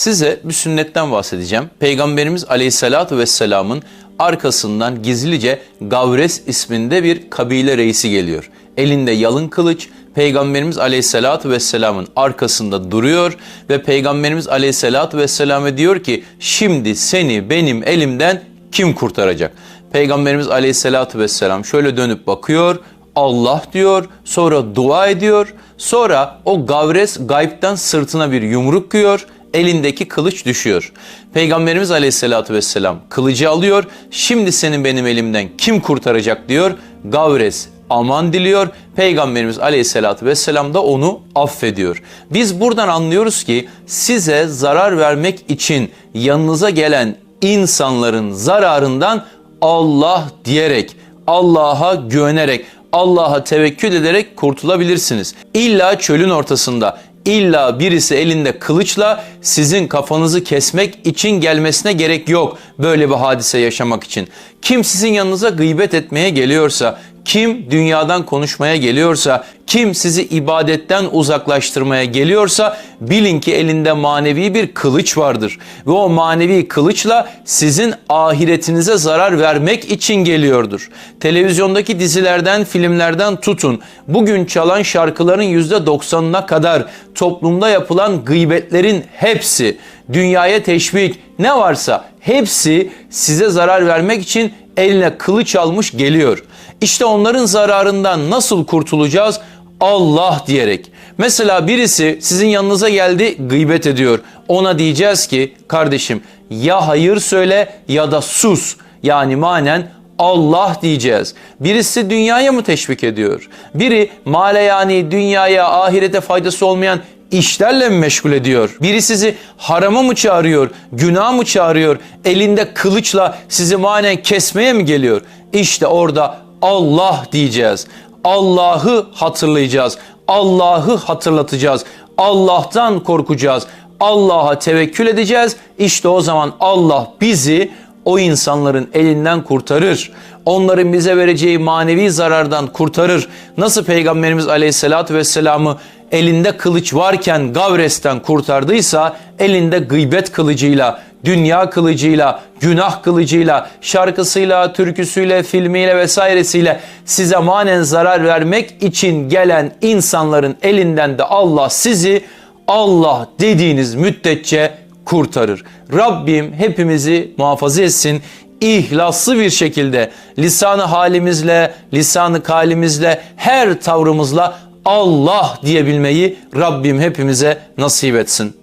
Size bir sünnetten bahsedeceğim. Peygamberimiz Aleyhisselatü Vesselam'ın arkasından gizlice Gavres isminde bir kabile reisi geliyor. Elinde yalın kılıç, Peygamberimiz Aleyhisselatü Vesselam'ın arkasında duruyor ve Peygamberimiz Aleyhisselatü Vesselam'a diyor ki şimdi seni benim elimden kim kurtaracak? Peygamberimiz Aleyhisselatü Vesselam şöyle dönüp bakıyor, Allah diyor, sonra dua ediyor, sonra o Gavres gaybden sırtına bir yumruk yiyor, elindeki kılıç düşüyor. Peygamberimiz Aleyhisselatü Vesselam kılıcı alıyor, şimdi senin benim elimden kim kurtaracak diyor, Gavres aman diliyor. Peygamberimiz Aleyhisselatü Vesselam da onu affediyor. Biz buradan anlıyoruz ki size zarar vermek için yanınıza gelen insanların zararından Allah diyerek, Allah'a güvenerek, Allah'a tevekkül ederek kurtulabilirsiniz. İlla çölün ortasında, illa birisi elinde kılıçla sizin kafanızı kesmek için gelmesine gerek yok böyle bir hadise yaşamak için. Kim sizin yanınıza gıybet etmeye geliyorsa, kim dünyadan konuşmaya geliyorsa, kim sizi ibadetten uzaklaştırmaya geliyorsa bilin ki elinde manevi bir kılıç vardır. Ve o manevi kılıçla sizin ahiretinize zarar vermek için geliyordur. Televizyondaki dizilerden, filmlerden tutun. Bugün çalan şarkıların %90'ına kadar toplumda yapılan gıybetlerin hepsi, dünyaya teşvik ne varsa hepsi size zarar vermek için eline kılıç almış geliyor. İşte onların zararından nasıl kurtulacağız? Allah diyerek. Mesela birisi sizin yanınıza geldi gıybet ediyor. Ona diyeceğiz ki kardeşim ya hayır söyle ya da sus. Yani manen Allah diyeceğiz. Birisi dünyaya mı teşvik ediyor? Biri male yani dünyaya ahirete faydası olmayan işlerle mi meşgul ediyor? Biri sizi harama mı çağırıyor, günah mı çağırıyor, elinde kılıçla sizi manen kesmeye mi geliyor? İşte orada Allah diyeceğiz. Allah'ı hatırlayacağız. Allah'ı hatırlatacağız. Allah'tan korkacağız. Allah'a tevekkül edeceğiz. İşte o zaman Allah bizi o insanların elinden kurtarır. Onların bize vereceği manevi zarardan kurtarır. Nasıl Peygamberimiz Aleyhisselatü Vesselam'ı elinde kılıç varken Gavres'ten kurtardıysa elinde gıybet kılıcıyla, dünya kılıcıyla, günah kılıcıyla, şarkısıyla, türküsüyle, filmiyle vesairesiyle size manen zarar vermek için gelen insanların elinden de Allah sizi Allah dediğiniz müddetçe kurtarır. Rabbim hepimizi muhafaza etsin. İhlaslı bir şekilde lisanı halimizle, lisanı kalimizle, her tavrımızla Allah diyebilmeyi Rabbim hepimize nasip etsin.